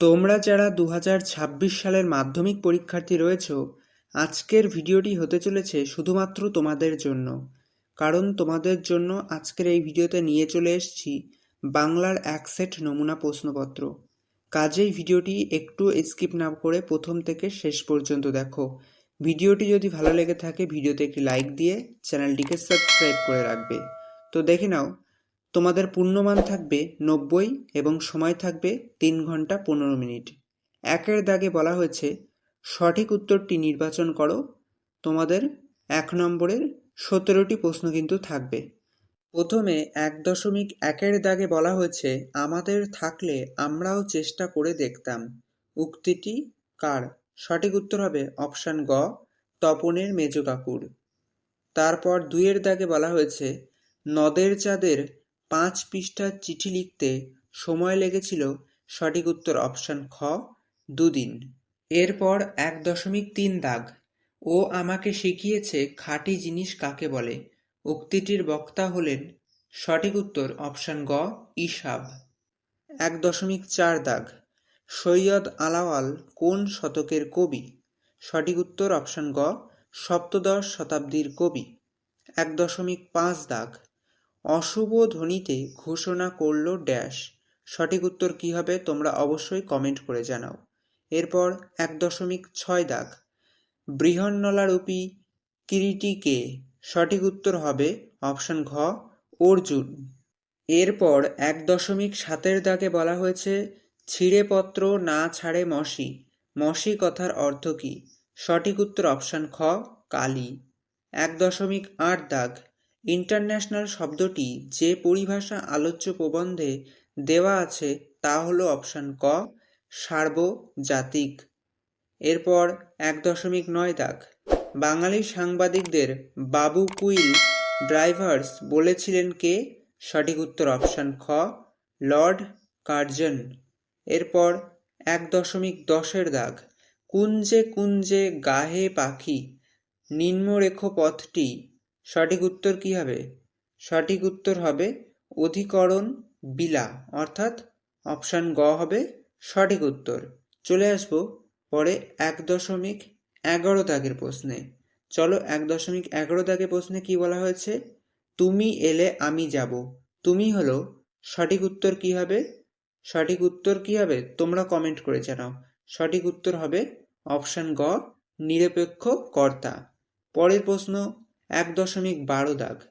তোমরা যারা দু হাজার ছাব্বিশ সালের মাধ্যমিক পরীক্ষার্থী রয়েছ, আজকের ভিডিওটি হতে চলেছে শুধুমাত্র তোমাদের জন্য। কারণ তোমাদের জন্য আজকের এই ভিডিওতে নিয়ে চলে এসেছি বাংলার এক সেট নমুনা প্রশ্নপত্র। কাজেই ভিডিওটি একটু স্কিপ না করে প্রথম থেকে শেষ পর্যন্ত দেখো। ভিডিওটি যদি ভালো লেগে থাকে, ভিডিওতে একটি লাইক দিয়ে চ্যানেলটিকে সাবস্ক্রাইব করে রাখবে। তো দেখে নাও তোমাদের পূর্ণমান থাকবে নব্বই এবং সময় থাকবে তিন ঘণ্টা পনেরো মিনিট। একের দাগে বলা হয়েছে, সঠিক উত্তরটি নির্বাচন করো। তোমাদের এক নম্বরের সতেরোটি প্রশ্ন কিন্তু থাকবে। প্রথমে এক দশমিক একের দাগে বলা হয়েছে, আমাদের থাকলে আমরাও চেষ্টা করে দেখতাম। উক্তিটি কার? সঠিক উত্তর হবে অপশান গ, তপনের মেজ কাকুর। তারপর দুইয়ের দাগে বলা হয়েছে, নদের চাঁদের পাঁচ পৃষ্ঠার চিঠি লিখতে সময় লেগেছিল সঠিক উত্তর অপশান খ, দুদিন। এরপর এক দশমিক তিন দাগ। ও আমাকে শিখিয়েছে খাঁটি জিনিস কাকে বলে। উক্তিটির বক্তা হলেন সঠিক উত্তর অপশান গ ইসাব এক দশমিক চার দাগ। সৈয়দ আলাওয়াল কোন শতকের কবি? সঠিক উত্তর অপশান গ, সপ্তদশ শতাব্দীর কবি। এক দশমিক পাঁচ দাগ। অশুভ ধ্বনিতে ঘোষণা করল ড্যাশ। সঠিক উত্তর কী হবে তোমরা অবশ্যই কমেন্ট করে জানাও। এরপর এক দশমিক ছয় দাগ। বৃহন্নলারূপী কিরিটিকে সঠিক উত্তর হবে অপশন ঘ, অর্জুন। এরপর এক দশমিক সাতের দাগে বলা হয়েছে, ছিঁড়ে পত্র না ছাড়ে মসি। মসি কথার অর্থ কী? সঠিক উত্তর অপশান খ, কালী। এক দশমিক আট দাগ। ইন্টারন্যাশনাল শব্দটি যে পরিভাষা আলোচ্য প্রবন্ধে দেওয়া আছে তা হলো অপশান ক, সার্বজাতিক। এরপর এক দশমিক নয় দাগ। বাঙালি সাংবাদিকদের বাবু কুইল ড্রাইভার্স বলেছিলেন কে? সঠিক উত্তর অপশান খ, লর্ড কার্জন। এরপর এক দশমিক দশের দাগ। কুঞ্জে কুঞ্জে গাহে পাখি নিম্নরেখ পথটি সঠিক উত্তর কি হবে? সঠিক উত্তর হবে অধিকরণ বিলা, অর্থাৎ অপশান গ হবে সঠিক উত্তর। চলে আসব পরে এক দশমিক এগারো দাগের প্রশ্নে। চলো এক দশমিক এগারো দাগের প্রশ্নে কি বলা হয়েছে? তুমি এলে আমি যাব। তুমি হলো, সঠিক উত্তর কি হবে? সঠিক উত্তর কি হবে? তোমরা কমেন্ট করে জানাও। সঠিক উত্তর হবে অপশান গ, নিরপেক্ষ কর্তা। পরের প্রশ্ন এক দশমিক বারো দাগ।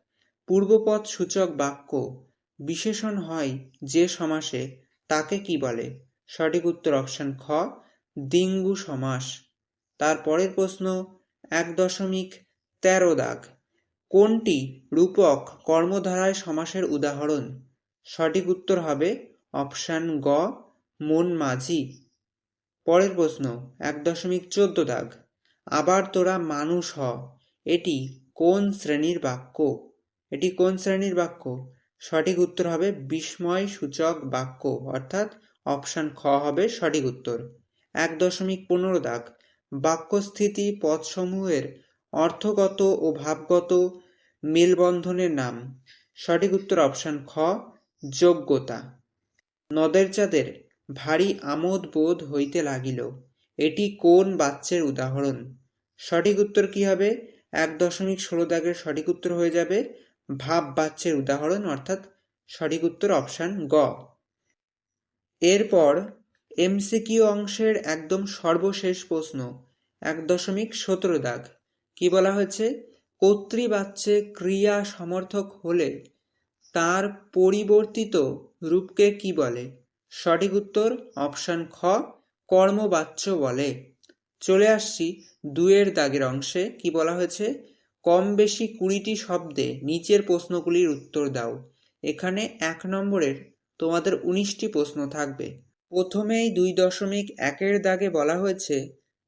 পূর্বপদ সূচক বাক্য বিশেষণ হয় যে সমাসে তাকে কি বলে? সঠিক উত্তর অপশান খ দিঙ্গু সমাস। তার পরের প্রশ্ন, এক দশমিক তেরো দাগ। কোনটি রূপক কর্মধারায় সমাসের উদাহরণ? সঠিক উত্তর হবে অপশান গ, মন মাঝি। পরের প্রশ্ন, এক দশমিক চোদ্দ দাগ। আবার তোরা মানুষ হ। এটি কোন শ্রেণির বাক্য? এটি কোন শ্রেণির বাক্য? সঠিক উত্তর হবে বিস্ময় সূচক বাক্য, অর্থাৎ অপশান খ হবে সঠিক উত্তর। এক দশমিক পনেরো দাগ। বাক্যস্থিতি পদসমূহের অর্থগত ও ভাবগত মেলবন্ধনের নাম। সঠিক উত্তর অপশান খ, যোগ্যতা। নদের চাঁদের ভারী আমোদ বোধ হইতে লাগিল। এটি কোন বাচ্চের উদাহরণ? সঠিক উত্তর কি হবে? এক দশমিক ষোলো দাগের সঠিক উত্তর হয়ে যাবে ভাব বাচ্চের উদাহরণ, অর্থাৎ সঠিক উত্তর অপশান গ। এরপর এমসিকিউ অংশের একদম সর্বশেষ প্রশ্ন, এক দশমিক সতেরো দাগ। কি বলা হয়েছে? কর্তৃবাচ্যে ক্রিয়া সমর্থক হলে তার পরিবর্তিত রূপকে কি বলে? সঠিক উত্তর অপশান খ, কর্মবাচ্য বলে। চলে আসছি দুয়ের দাগের অংশে। কি বলা হয়েছে? কম বেশি কুড়িটি শব্দে নিচের প্রশ্নগুলির উত্তর দাও। এখানে এক নম্বরের তোমাদের উনিশটি প্রশ্ন থাকবে। প্রথমেই দুই দশমিক একের দাগে বলা হয়েছে,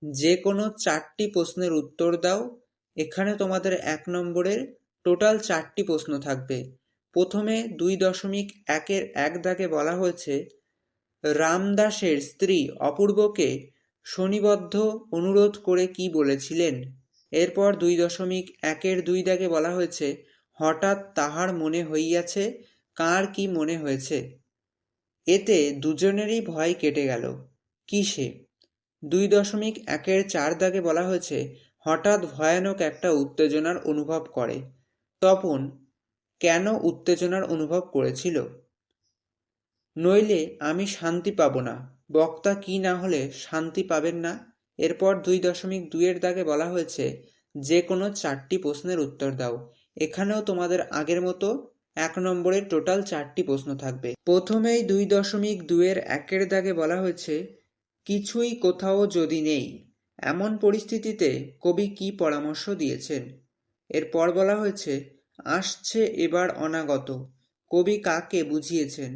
যে কোনো চারটি প্রশ্নের উত্তর দাও। এখানে তোমাদের এক নম্বরের টোটাল চারটি প্রশ্ন থাকবে। প্রথমে দুই দশমিক একের এক দাগে বলা হয়েছে, রামদাসের স্ত্রী অপূর্বকে শনিবদ্ধ অনুরোধ করে কি বলেছিলেন? এরপর দুই দশমিক একের দুই দাগে বলা হয়েছে, হঠাৎ তাহার মনে হইয়াছে, কার কি মনে হয়েছে? এতে দুজনেরই ভয় কেটে গেল। কিসে? দুই দশমিক একের চার দাগে বলা হয়েছে, হঠাৎ ভয়ানক একটা উত্তেজনার অনুভব করে। তপন, কেন উত্তেজনার অনুভব করেছিল? নইলে আমি শান্তি পাব না। বক্তা কি না হলে শান্তি পাবেন না? এরপর দুই দশমিক দুইয়ের দাগে বলা হয়েছে, যে কোনো চারটি প্রশ্নের উত্তর দাও। এখানেও তোমাদের আগের মতো এক নম্বরের টোটাল চারটি প্রশ্ন থাকবে। প্রথমেই দুই দশমিক দুইয়ের একের দাগে বলা হয়েছে, কিছুই কোথাও যদি নেই। এমন পরিস্থিতিতে কবি কি পরামর্শ দিয়েছেন? এরপর বলা হয়েছে, আসছে এবার অনাগত। কবি কাকে বুঝিয়েছেন?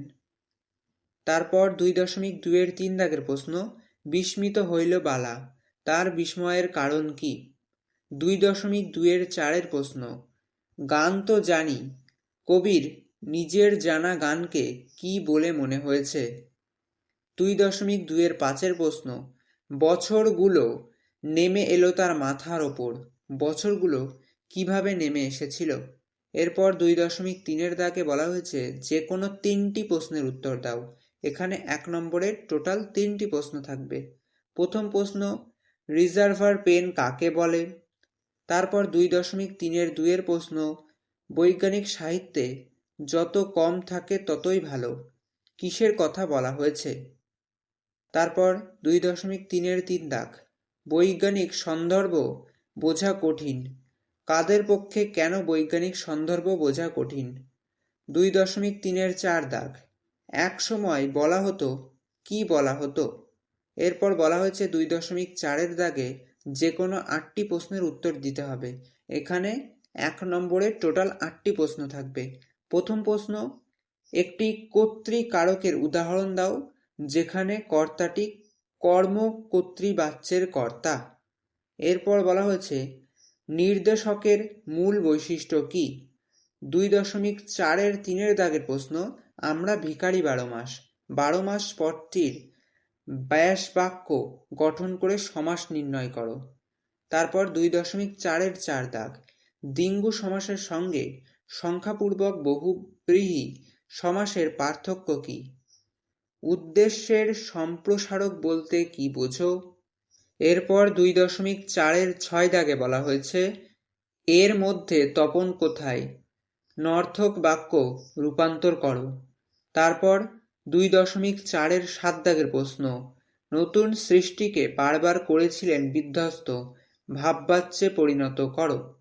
তারপর দুই দশমিক দুইয়ের তিন দাগের প্রশ্ন, বিস্মিত হইল বালা, তার বিস্ময়ের কারণ কি? দুই দশমিক দুইয়ের চারের প্রশ্ন, গান তো জানি, কবির নিজের জানা গানকে কি বলে মনে হয়েছে? দুই দশমিক দুইয়ের পাঁচের প্রশ্ন, বছরগুলো নেমে এলো তার মাথার ওপর, বছরগুলো কীভাবে নেমে এসেছিল? এরপর দুই দশমিক তিনের দাগে বলা হয়েছে, যে কোনো তিনটি প্রশ্নের উত্তর দাও এখানে এক নম্বরের টোটাল তিনটি প্রশ্ন থাকবে। প্রথম প্রশ্ন, রিজার্ভার পেন কাকে বলে? তারপর দুই দশমিক তিনের দুইয়ের প্রশ্ন, বৈজ্ঞানিক সাহিত্যে যত কম থাকে ততই ভালো, কিসের কথা বলা হয়েছে? তারপর দুই দশমিক তিনের তিন দাগ, বৈজ্ঞানিক সন্দর্ভ বোঝা কঠিন, কাদের পক্ষে কেন বৈজ্ঞানিক সন্দর্ভ বোঝা কঠিন? দুই দশমিক তিনের চার দাগ এক সময় বলা হতো, কি বলা হতো? এরপর বলা হয়েছে দুই দশমিক চারের দাগে যে কোনো আটটি প্রশ্নের উত্তর দিতে হবে। এখানে এক নম্বরের টোটাল আটটি প্রশ্ন থাকবে। প্রথম প্রশ্ন, একটি কর্তৃকারকের উদাহরণ দাও, যেখানে কর্তাটি কর্ম কর্তৃবাচ্যের কর্তা। এরপর বলা হয়েছে, নির্দেশকের মূল বৈশিষ্ট্য কি? দুই দশমিক চারের তিনের দাগের প্রশ্ন, আমরা ভিখারি বারো মাস। বারো মাস পদটির ব্যাস বাক্য গঠন করে সমাস নির্ণয় করো। তারপর দুই দশমিক চারের চার দাগ। দিঙ্গু সমাসের সঙ্গে সংখ্যাপূর্বক বহুব্রীহি সমাসের পার্থক্য কি? উদ্দেশ্যের সম্প্রসারক বলতে কি বোঝো? এরপর দুই দশমিক চারের ছয় দাগে বলা হয়েছে, এর মধ্যে তপন কোথায়? নর্থক বাক্য রূপান্তর করো। তারপর দুই দশমিক চারের সাত দাগের প্রশ্ন। নতুন সৃষ্টিকে বারবার করেছিলেন বিধ্বস্ত, ভাববাচ্যে পরিণত করো।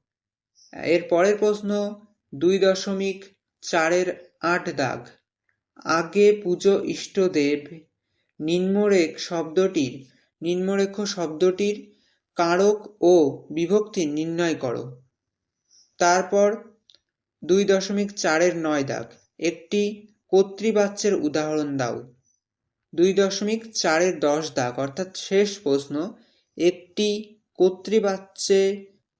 এর পরের প্রশ্ন, দুই দশমিক চারের আট দাগ। আগে পুজো ইষ্টদেব, নিম্নরেখ শব্দটির নিম্নরেখ শব্দটির কারক ও বিভক্তি নির্ণয় করো। তারপর দুই দশমিক চারের নয় দাগ। একটি কর্তৃবাচ্যের উদাহরণ দাও। দুই দশমিক চারের দশ দাগ, অর্থাৎ শেষ প্রশ্ন, একটি কর্তৃবাচ্যে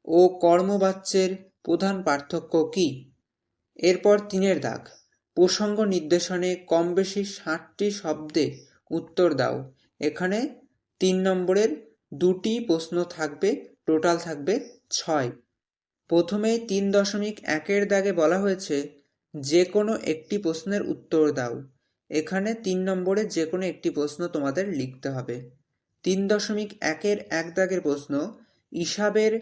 ও কর্মবাচ্যের প্রধান পার্থক্য কি? এরপর তিনের দাগ। প্রসঙ্গ নির্দেশনে কম বেশি ষাটটি শব্দে উত্তর দাও। এখানে তিন নম্বরের দুটি প্রশ্ন থাকবে, টোটাল থাকবে ছয়। প্রথমেই তিন দশমিক একের দাগে বলা হয়েছে যে কোনো একটি প্রশ্নের উত্তর দাও। এখানে তিন নম্বরে যে কোনো একটি প্রশ্ন তোমাদের লিখতে হবে। তিন দশমিক একের এক দাগের প্রশ্ন, ইসাবের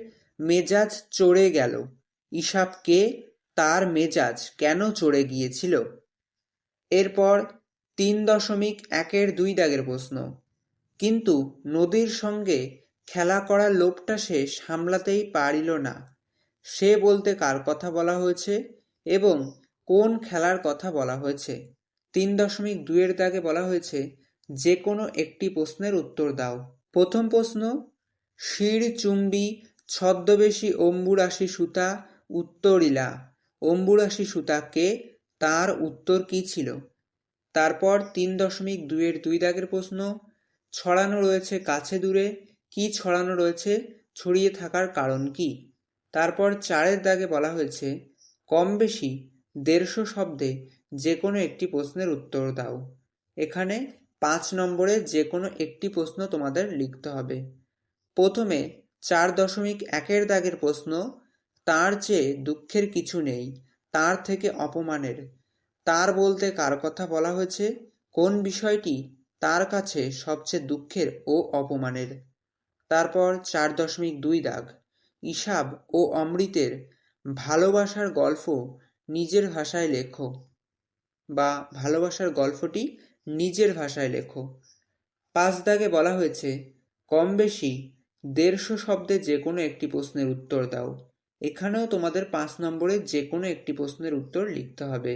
মেজাজ চড়ে গেল। ইসাবকে তার মেজাজ কেন চড়ে গিয়েছিল? এরপর তিন দশমিক একের দুই দাগের প্রশ্ন, কিন্তু নদীর সঙ্গে খেলা করার লোভটা সে সামলাতেই পারিল না। সে বলতে কার কথা বলা হয়েছে এবং কোন খেলার কথা বলা হয়েছে? তিন দশমিক দুইয়ের দাগে বলা হয়েছে যে কোনো একটি প্রশ্নের উত্তর দাও। প্রথম প্রশ্ন শির চুম্বি ছদ্মবেশী অম্বুরাশি সুতা উত্তরিলা অম্বুরাশি সুতা কে? তার উত্তর কি ছিল? তারপর তিন দশমিক দুইয়ের দুই দাগের প্রশ্ন, ছড়ানো রয়েছে কাছে দূরে, কি ছড়ানো রয়েছে, ছড়িয়ে থাকার কারণ কি? তারপর চারের দাগে বলা হয়েছে, কম বেশি দেড়শো শব্দে যে কোনো একটি প্রশ্নের উত্তর দাও। এখানে পাঁচ নম্বরে যে কোনো একটি প্রশ্ন তোমাদের লিখতে হবে। প্রথমে চার দশমিক একের দাগের প্রশ্ন, তার চেয়ে দুঃখের কিছু নেই, তার থেকে অপমানের। তার বলতে কার কথা বলা হয়েছে, কোন বিষয়টি তার কাছে সবচেয়ে দুঃখের ও অপমানের। তারপর চার দশমিক দুই দাগ। ইসাব ও অমৃতের ভালোবাসার গল্প নিজের ভাষায় লেখো বা ভালোবাসার গল্পটি নিজের ভাষায় লেখো। পাঁচ দাগে বলা হয়েছে, কম বেশি দেড়শো শব্দে যে কোনো একটি প্রশ্নের উত্তর দাও। এখানেও তোমাদের পাঁচ নম্বরের যে কোনো একটি প্রশ্নের উত্তর লিখতে হবে।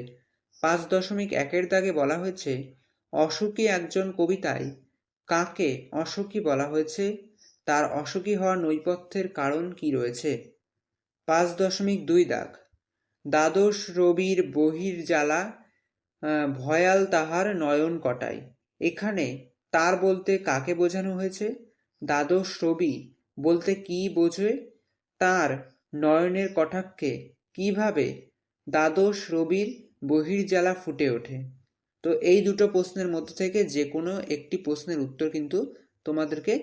পাঁচ দশমিক একের দাগে বলা হয়েছে অসুখী একজন কবিতায় কাকে অসুখী বলা হয়েছে? তার অসুখী হওয়ার নৈপথ্যের কারণ কি রয়েছে? পাঁচ দশমিক দুই দাগ। দ্বাদশ রবির বহির জ্বালা ভয়াল তাহার নয়ন কটায় এখানে তার বলতে কাকে বোঝানো হয়েছে? দ্বাদশ রবি বলতে কি বোঝে? তার নয়নের কটাক্ষে কীভাবে দ্বাদশ রবির বহির্জ্বালা ফুটে ওঠে? তো এই দুটো প্রশ্নের মধ্যে থেকে যে কোনো একটি প্রশ্নের উত্তর কিন্তু তোমাদেরকে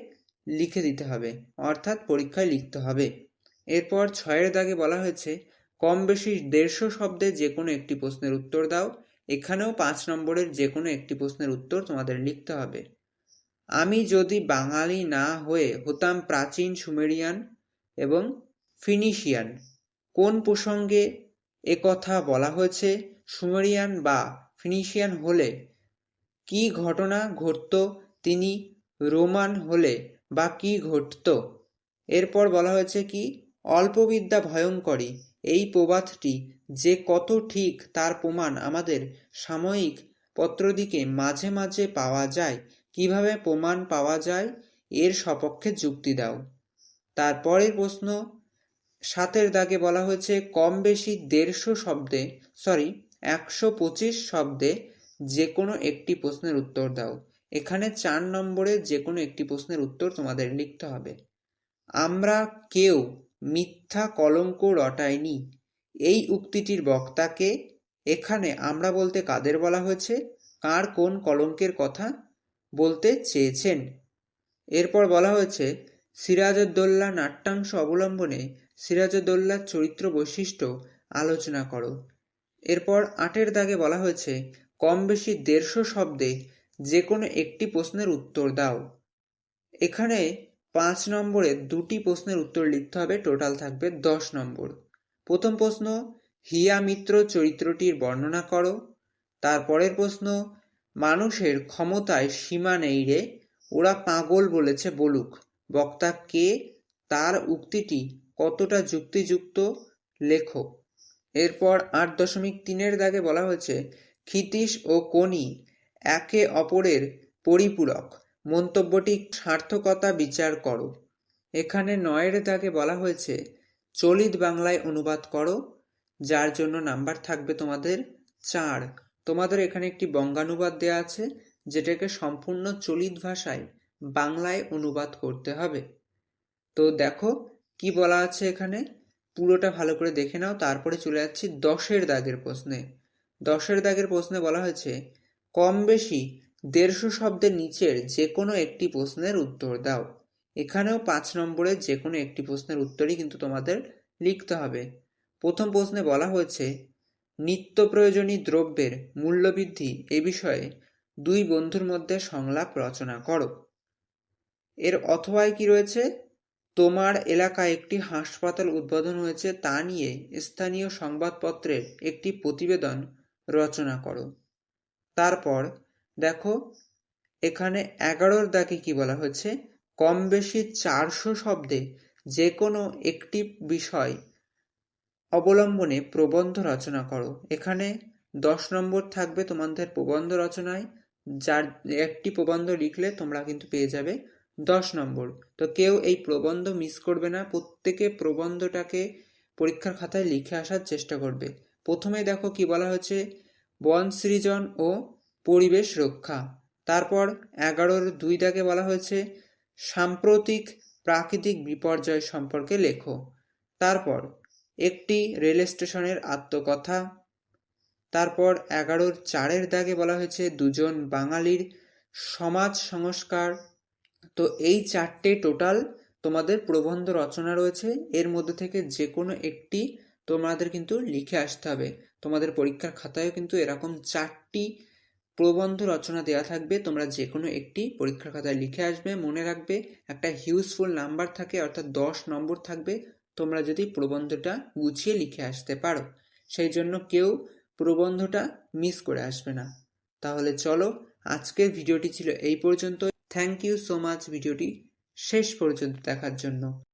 লিখে দিতে হবে, অর্থাৎ পরীক্ষায় লিখতে হবে। এরপর ছয়ের দাগে বলা হয়েছে, কম বেশি দেড়শো শব্দে যে কোনো একটি প্রশ্নের উত্তর দাও, এখানেও পাঁচ নম্বরের যে কোনো একটি প্রশ্নের উত্তর তোমাদের লিখতে হবে। আমি যদি বাঙালি না হয়ে হতাম প্রাচীন সুমেরিয়ান এবং ফিনিশিয়ান, কোন প্রসঙ্গে একথা বলা হয়েছে, সুমেরিয়ান বা ফিনিশিয়ান হলে? কি ঘটনা ঘটত, তিনি রোমান হলে? বা কি ঘটত? এরপর বলা হয়েছে কি, অল্পবিদ্যা ভয়ঙ্করী এই প্রবাদটি যে কত ঠিক তার প্রমাণ আমাদের সাময়িক পত্রদিকে মাঝে মাঝে পাওয়া যায়। কীভাবে প্রমাণ পাওয়া যায়? এর সপক্ষে যুক্তি দাও। তারপরের প্রশ্ন, সাতের দাগে বলা হয়েছে কম বেশি দেড়শো শব্দে সরি একশো পঁচিশ শব্দে যে কোনো একটি প্রশ্নের উত্তর দাও। এখানে চার নম্বরে যে কোনো একটি প্রশ্নের উত্তর তোমাদের লিখতে হবে। আমরা কেউ মিথ্যা কলঙ্ক রটায়নি এই উক্তিটির বক্তাকে এখানে আমরা বলতে কাদের বলা হয়েছে? কার কোন কলঙ্কের কথা বলতে চেয়েছেন? এরপর বলা হয়েছে সিরাজউদ্দৌল্লা নাট্যাংশ অবলম্বনে সিরাজউদ্দৌল্লার চরিত্র বৈশিষ্ট্য আলোচনা করো। এরপর আটের দাগে বলা হয়েছে কম বেশি দেড়শো শব্দে যে কোনো একটি প্রশ্নের উত্তর দাও। এখানে পাঁচ নম্বরে দুটি প্রশ্নের উত্তর লিখতে হবে, টোটাল থাকবে দশ নম্বর। প্রথম প্রশ্ন, হিয়া মিত্র চরিত্রটির বর্ণনা করো। তারপরের প্রশ্ন, মানুষের ক্ষমতায় সীমা নেই রে, ওরা পাগল বলেছে বলুক। বক্তা কে, তার উক্তিটি কতটা যুক্তিযুক্ত, লেখো। এরপর আট দশমিক তিনের দাগে বলা হয়েছে, ক্ষিতীশ ও কনি একে অপরের পরিপূরক। মন্তব্যটি সার্থকতা বিচার করো। এখানে নয়ের দাগে বলা হয়েছে, চলিত বাংলায় অনুবাদ করো, যার জন্য নাম্বার থাকবে তোমাদের চার। তোমাদের এখানে একটি বঙ্গানুবাদ দেওয়া আছে, যেটাকে সম্পূর্ণ চলিত ভাষায় বাংলায় অনুবাদ করতে হবে। তো দেখো কি বলা আছে এখানে। পুরোটা ভালো করে দেখে নাও, তারপরে চলে যাচ্ছি দশের দাগের প্রশ্নে। দশের দাগের প্রশ্নে বলা হয়েছে কম বেশি দেড়শো শব্দের নিচের যে কোনো একটি প্রশ্নের উত্তর দাও। এখানেও পাঁচ নম্বরের যে কোনো একটি প্রশ্নের উত্তরই কিন্তু তোমাদের লিখতে হবে। প্রথম প্রশ্নে বলা হয়েছে নিত্য প্রয়োজনী দ্রব্যের মূল্যবৃদ্ধি এ বিষয়ে দুই বন্ধুর মধ্যে সংলাপ রচনা করো। এর অথবায় কি রয়েছে? তোমার এলাকায় একটি হাসপাতাল উদ্বোধন হয়েছে, তা নিয়ে স্থানীয় সংবাদপত্রের একটি প্রতিবেদন রচনা করো। তারপর দেখো এখানে এগারোর দাগে কি বলা হয়েছে? কম বেশি চারশো শব্দে যে কোনো একটি বিষয় অবলম্বনে প্রবন্ধ রচনা করো। এখানে দশ নম্বর থাকবে তোমাদের প্রবন্ধ রচনায়। যার একটি প্রবন্ধ লিখলে তোমরা কিন্তু পেয়ে যাবে দশ নম্বর। তো কেউ এই প্রবন্ধ মিস করবে না। প্রত্যেকে প্রবন্ধটাকে পরীক্ষার খাতায় লিখে আসার চেষ্টা করবে। প্রথমে দেখো কি বলা হয়েছে? বন সৃজন ও পরিবেশ রক্ষা। তারপর এগারোর দুই দাগে বলা হয়েছে সাম্প্রতিক প্রাকৃতিক বিপর্যয় সম্পর্কে লেখো। তারপর একটি রেল স্টেশনের আত্মকথা। তারপর এগারোর চারের দাগে বলা হয়েছে দুজন বাঙালির সমাজ সংস্কার। তো এই চারটে টোটাল তোমাদের প্রবন্ধ রচনা রয়েছে। এর মধ্যে থেকে যে কোনো একটি তোমাদের কিন্তু লিখে আসতে হবে। তোমাদের পরীক্ষার খাতায়ও কিন্তু এরকম চারটি প্রবন্ধ রচনা দেওয়া থাকবে। তোমরা যে কোনো একটি পরীক্ষার খাতায় লিখে আসবে, মনে রাখবে, একটা হিউজফুল নাম্বার থাকে, অর্থাৎ দশ নম্বর থাকবে। তোমরা যদি প্রবন্ধটা গুছিয়ে লিখে আসতে পারো, সেই জন্য কেউ প্রবন্ধটা মিস করে আসবে না। তাহলে চলো, আজকের ভিডিওটি ছিল এই পর্যন্ত থ্যাংক ইউ সো মাচ ভিডিওটি শেষ পর্যন্ত দেখার জন্য।